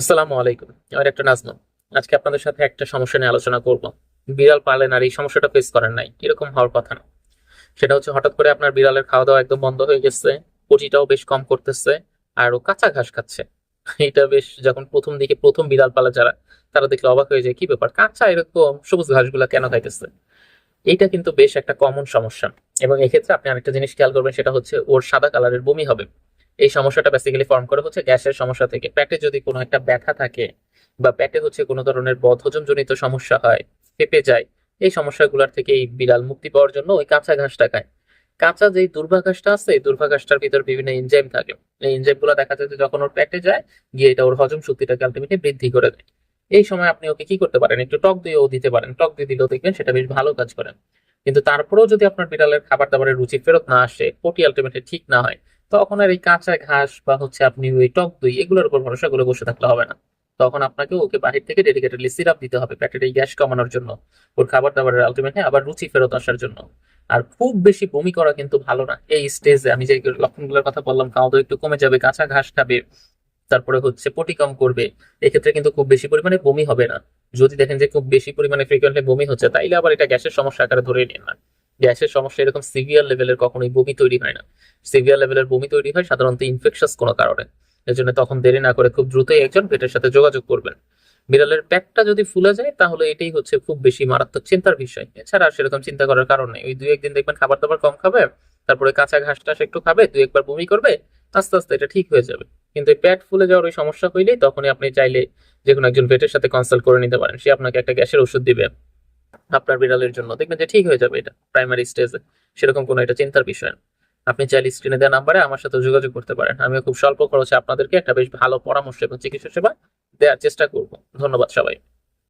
আসসালামু আলাইকুম। আমার একটা নাজমুল আজকে আপনাদের সাথে একটা সমস্যা নিয়ে আলোচনা করব। বিড়াল পালেন আর এই সমস্যাটা ফেস করেন নাই। এরকম হওয়ার কথা না। সেটা হচ্ছে হঠাৎ করে আপনার বিড়ালের খাওয়া দাওয়া একদম বন্ধ হয়ে গেছে পটিটাও বেশ কম করতেছে, আর ও কাঁচা ঘাস খাচ্ছে। এটা বেশ যখন প্রথম দিকে প্রথম বিড়াল পালা যারা, তারা দেখলে অবাক হয়ে যায়, কি ব্যাপার? কাঁচা এরকম? সবুজ ঘাসগুলা কেন খাইতেছে? এটা কিন্তু বেশ একটা কমন সমস্যা। এবং এক্ষেত্রে আপনি আরেকটা জিনিস খেয়াল করবেন, সেটা হচ্ছে ওর সাদা কালারের বমি হবে। এই সমস্যাটা বেসিক্যালি ফর্ম করে হচ্ছে গ্যাসের সমস্যা থেকে। পেটে যদি কোনো একটা ব্যথা থাকে বা পেটে হচ্ছে কোনো ধরনের বদহজম জনিত সমস্যা হয়, ফেপে যায়, এই সমস্যাগুলোর থেকে এই বিড়াল মুক্তি পাওয়ার জন্য ওই কাঁচা ঘাসটা খায়। কাঁচা যেই দুর্ভাঘাসটা আছে, এই দুর্ভাঘাসটার ভিতর বিভিন্ন এনজাইম থাকে। এই এনজাইমগুলো দেখা যায় যে যখন ওর পেটে যায়, গিয়ে এটা ওর হজম শক্তিটাকে আলটিমেটলি বৃদ্ধি করে দেয়। এই সময় আপনি ওকে কি করতে পারেন? একটু টক দিয়েও দিতে পারেন। টক দিয়ে দিলেও দেখবেন সেটা বেশ ভালো কাজ করেন কিন্তু তারপরেও যদি আপনার বিড়ালের খাবার দাবারের রুচি ফেরত না আসে, পটি আলটিমেটলি ঠিক না হয় তখন আর এই কাঁচা ঘাস বা হচ্ছে আপনি ওই টক দই এগুলোর উপর ভরসা করে বসে থাকলে হবে না। তখন আপনাকে ওকে বাহির থেকে ডেডিকেটেডলি সিরাপ দিতে হবে পেটের এই গ্যাস কমানোর জন্য, ওর খাবার দাবারের আলটিমেটলি আবার রুচি ফেরত আসার জন্য। আর খুব বেশি বমি করা কিন্তু ভালো না। এই স্টেজে আমি যে লক্ষণগুলোর কথা বললাম, খাওয়া একটু কমে যাবে, কাঁচা ঘাস খাবে, তারপরে হচ্ছে পটি কম করবে, এক্ষেত্রে কিন্তু খুব বেশি পরিমাণে বমি হবে না। যদি দেখেন যে খুব বেশি পরিমাণে ফ্রিকোয়েন্টলি বমি হচ্ছে, তাইলে আবার এটা গ্যাসের সমস্যা আকারে ধরে নিন না। গ্যাসের সমস্যা এরকম সিভিয়ার লেভেলের কখনোই বমি তৈরি হয় না। সিভিয়ার লেভেলের বমি তৈরি হয় সাধারণত ইনফেকশাস কোনো কারণে। এজন্য তখন দেরি না করে খুব দ্রুতই একজন পেটের সাথে যোগাযোগ করবেন। বিড়ালের পেটটা যদি ফুলে যায়, তাহলে এটাই হচ্ছে খুব বেশি মারাত্মক চিন্তার বিষয়। এছাড়া সেরকম চিন্তা করার কারণ নেই। ওই দুই একদিন দেখবেন খাবার দাবার কম খাবে, তারপরে কাঁচা ঘাস টাস একটু খাবে, দুই একবার বমি করবে, আস্তে আস্তে এটা ঠিক হয়ে যাবে। কিন্তু পেট ফুলে যাওয়ার ওই সমস্যা হইলেই তখনই আপনি চাইলে যে কোনো একজন ভেটের সাথে কনসাল্ট করে নিতে পারেন। সে আপনাকে একটা গ্যাসের ওষুধ দিবে। আপনার বিড়ালের জন্য। দেখবেন যে ঠিক হয়ে যাবে এটা প্রাইমারি স্টেজে সেরকম কোনো এটা চিন্তার বিষয় না। আপনি চাইলে স্ক্রিনে দেওয়া নাম্বারে আমার সাথে যোগাযোগ করতে পারেন। আমিও খুব স্বল্প খরচে আপনাদেরকে একটা বেশ ভালো পরামর্শ এবং চিকিৎসা সেবা দেওয়ার চেষ্টা করব। ধন্যবাদ সবাই